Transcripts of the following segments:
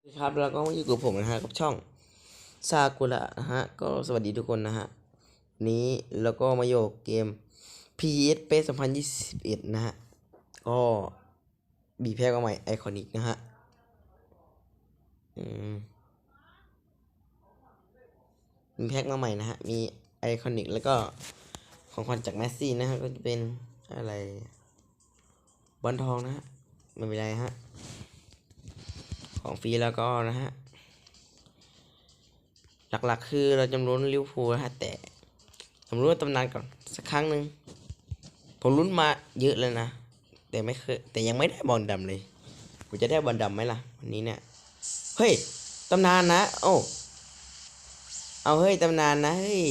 สวัสดีครับแล้วก็มาอยู่กับผมนะฮะกับช่องซากุระนะฮะก็สวัสดีทุกคนนะฮะนี้แล้วก็มาโยกเกม PS p 2021 นะฮะก็บีแพ็กมาใหม่ไอคอนิกนะฮะอืมมีแพ็กมาใหม่นะฮะมีไอคอนิกแล้วก็ของขวัญจากแมสซี่นะฮะก็จะเป็นอะไรบอลทองนะฮะไม่เป็นไรฮะ ของฟรีแล้วก็นะฮะ หลักๆคือเราจำลุ้นลิเวอร์พูลนะฮะ แต่ผมรู้ว่าตำนานก่อนสักครั้งหนึ่งผมลุ้นมาเยอะเลยนะ แต่ไม่เคยแต่ยังไม่ได้บอลดำเลยผมจะได้บอลดำไหมล่ะ วันนี้เนี่ย เฮ้ยตำนานนะ โอ้เอาเฮ้ยตำนานนะเฮ้ย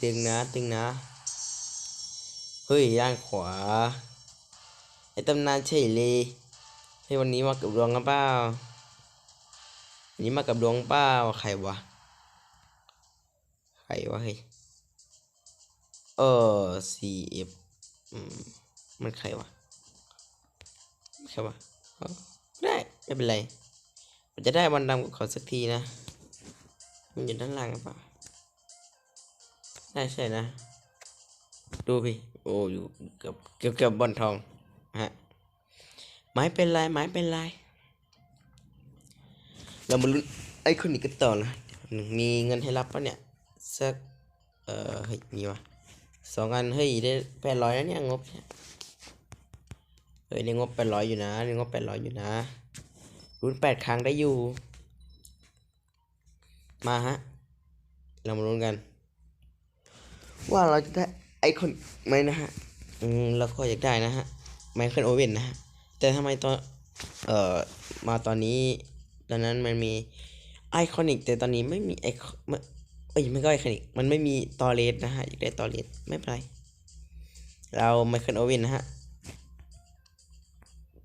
ตึงนะตึงนะเฮ้ยย่างขวาไอ้ตำนานเฉยเลยเฮ้ยวันนี้มากับดวงกันเปล่าว นนี้มากับดวงเปล่าใครวะ ใครวะเฮ้ยเออ CF อืมมันใครวะใครวะได้ ไม่เป็นไร มันจะได้บอลดำกับเขาสักทีนะ มันอยู่ด้านล่างหรือเปล่าได้ใช่นะ ดูพี่โอ้อยู่เกือบเกือบเกือบบอลทองฮะไม้เป็นไรไม้เป็นไร เรามาลุ้นไอคอนิกกันต่อนะเดี๋ยวแป๊บนึงมีเงินให้รับปะเนี่ยสักเอ่อเฮ้ยมีวะสองอันเฮ้ยได้แปดร้อยแล้วเนี่ยงบเฮ้ยได้งบแปดร้อยอยู่นะได้งบแปดร้อยอยู่นะลุ้นแปดครั้งได้อยู่ มาฮะ เรามาลุ้นกัน ว่าเราจะได้ไอคอนไหมนะฮะ อืมเราก็อยากได้นะฮะไมเคิลโอเว่นนะฮะ แต่ทำไมตอน เอ่อ มาตอนนี้ ตอนนั้นมันมีไอคอนิกแต่ตอนนี้ไม่มีไอคอนเอ้ยไม่ก็ไอคอนิกมันไม่มีตอเลสนะฮะอยากได้ตอเลสไม่เป็นไรเราไมเคิลโอเว่นนะฮะ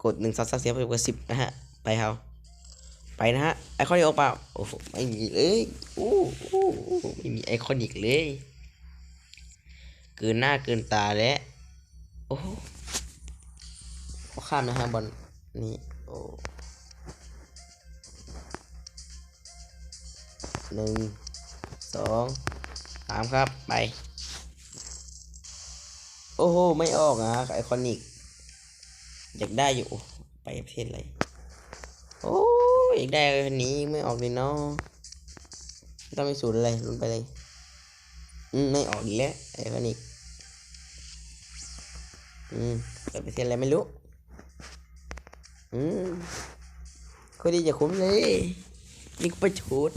กดหนึ่งสองสามสี่ห้าหกเจ็ดสิบนะฮะไปเฮาไปนะฮะไอคอนิกออกเปล่าโอ้โหไม่มีเลยโอ้โหไม่มีไอคอนิกเลยเกินหน้าเกินตาแล้วโอ้หขอข้ามนะฮะบอลนี่โอ้ หนึ่งสองสามครับ ไป โอ้โห ไม่ออกนะไอคอนิก อยากได้อยู่ ไปประเทศอะไร โอ้ยอยากได้คนนี้ไม่ออกเลยเนาะไม่ต้องไปสูตรอะไรลุ้นไปเลย อืม ไม่ออกอีแล้วไอคอนิก อืมไปประเทศอะไรไม่รู้ อืมก็ดีจะคุ้มเลยนี่ก็ประชด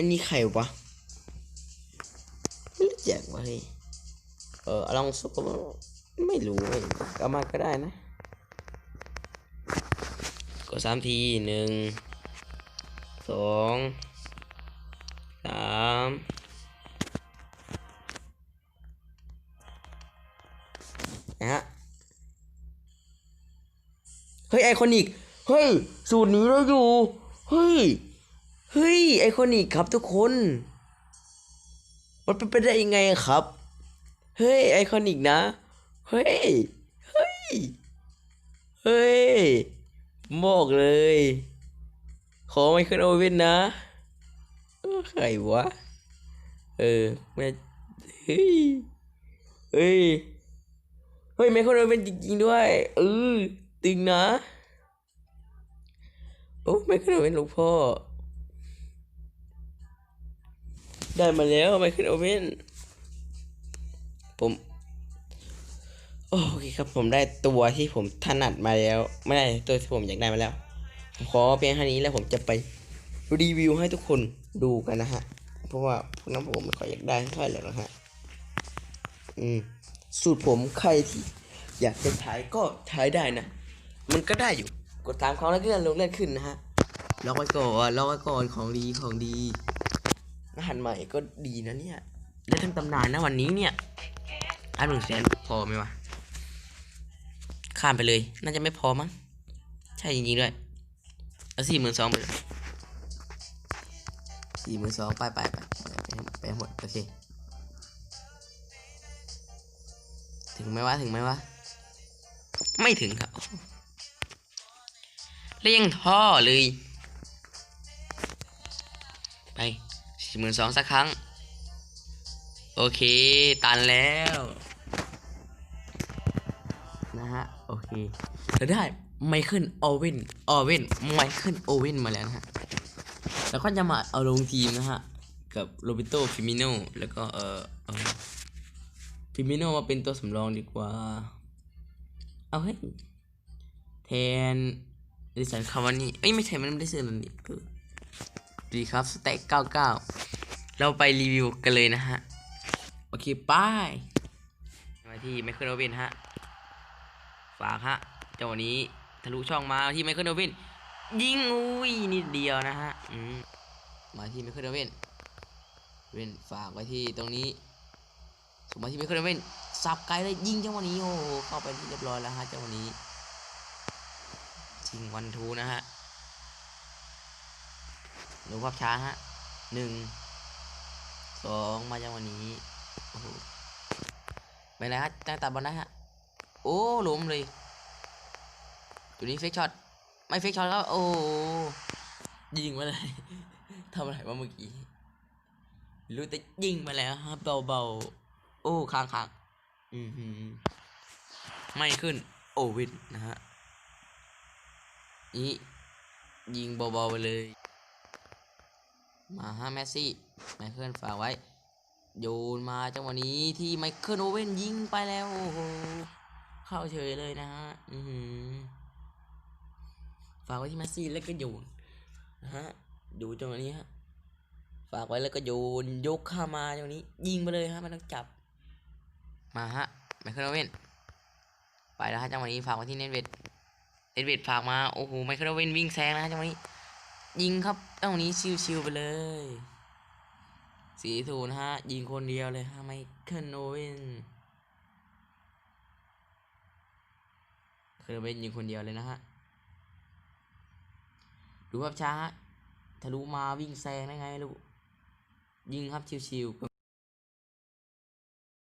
อันนี้ใครวะ ไม่รู้จักวะเฮ้ยเออลองสุกไม่รู้เว้ยก็มาก็ได้นะ กดสามทีหนึ่งสองสามนะฮะ เฮ้ย ไอคอนิก เฮ้ย สูตรนี้เราอยู่ เฮ้ย เฮ้ย ไอคอนิกครับทุกคน มันเป็นไปได้ยังไงครับ เฮ้ย ไอคอนิกนะ เฮ้ย เฮ้ย เฮ้ยบอกเลย ขอไม่ขึ้นโอเว่นนะใครวะ เออแม่เฮ้ย เฮ้ย เฮ้ยไม่คนโอเว่นจริงๆด้วยเออตึงนะ โอ้ไม่ขึ้นโอเว่นหลวงพ่อ ได้มาแล้วไม่ขึ้นโอเว่นผมโอเคครับผมได้ตัวที่ผมถนัดมาแล้ว ไม่ได้ตัวที่ผมอยากได้มาแล้ว ผมขอเพียงเท่านี้แล้วผมจะไปรีวิวให้ทุกคนดูกันนะฮะ เพราะว่าพวกนั้นผมไม่ค่อยอยากได้เท่าไหร่หรอกนะฮะ อืม สูตรผมใครที่อยากจะถ่ายก็ถ่ายได้นะ มันก็ได้อยู่ กดตามเขาแล้วก็เลื่อนลงเลื่อนขึ้นนะฮะล็อกไว้ก่อนล็อกไว้ก่อนของดีของดี รหัสใหม่ก็ดีนะเนี่ยได้ทั้งตำนานนะวันนี้เนี่ยอันหนึ่งแสนพอไหมวะข้ามไปเลย น่าจะไม่พอมั้งใช่จริงๆด้วยเอาสี่หมื่นสองไปสี่หมื่นสองไปไปไปไปไปหมดโอเคถึงไหมวะถึงไหมวะไม่ถึงครับ เลแล้วยังท่อเลย สี่หมื่นสองสักครั้ง โอเค ตันแล้ว นะฮะ โอเคเราได้ไมเคิลโอเว่นโอเว่นไมเคิลโอเว่นมาแล้วนะฮะ แล้วก็จะมาเอาลงทีมนะฮะ กับโรเบโตฟิมิโนแล้วก็เออฟิมิโนมาเป็นตัวสำรองดีกว่า เอาเฮ้ยแทนดิสันคาวานี่เอ้ยไม่ใช่มันไม่ได้ซื้อแล้วนี่ดีครับ สเต็กเก้าเก้า เราไปรีวิวกันเลยนะฮะ โอเคไป้ายมาที่ไมเคิลโอเว่นฮะ ฝากฮะจังหวะนี้ทะลุช่องมาที่ไมเคิลโอเว่นยิงอุ้ยนิดเดียวนะฮะอืมมาที่ไมเคิลโอเว่นเว่นฝากไว้ที่ตรงนี้ส่งมาที่ไมเคิลโอเว่นสับไกลเลยยิงจังหวะนี้โอ้โหเข้าไปที่เรียบร้อยแล้วฮะจังหวะนี้ชิงวันทูนะฮะดูภาพช้าฮะหนึ่ง สองมาจังหวะนี้โอ้โหไม่เป็นไรฮะตั้งตัดบอลได้ฮะ โอ้ล้มเลยตัวนี้เฟกช็อต ไม่เฟกช็อตก็โอ้ยิงมาเลยทำอะไรวะเมื่อกี้ รู้แต่ยิงมาแล้วครับเบาๆ โอ้ค้างค้างอือหือ ไม่ขึ้น โอวินนะฮะ นี่ยิงเบาๆไปเลย มาฮะแมสซี่ไมเคิลฝากไว้ โยนมาจังหวะนี้ที่ไมเคิลโอเว่นยิงไปแล้วโอ้โหเข้าเฉยเลยนะฮะอือหือฝากไว้ที่แมสซี่แล้วก็โยนนะฮะดูจังหวะนี้ฮะฝากไว้แล้วก็โยนยกข้ามาจังหวะนี้ ยิงไปเลยฮะมันต้องจับ มาฮะไมเคิลโอเว่นไปแล้วฮะจังหวะนี้ฝากไว้ที่เนตเวดเนตเวดฝากมาโอ้โหไมเคิลโอเว่นวิ่งแซงนะฮะจังหวะนี้ ยิงครับจังหนี้ชิวๆไปเลยสีศูนะฮะ ยิงคนเดียวเลยฮะไมเคิลโอเวนเคยเป็นยิงคนเดียวเลยนะฮะ ดูภาพช้าทะลุมาวิ่งแซงได้ไงลูกยิงครับชิวๆ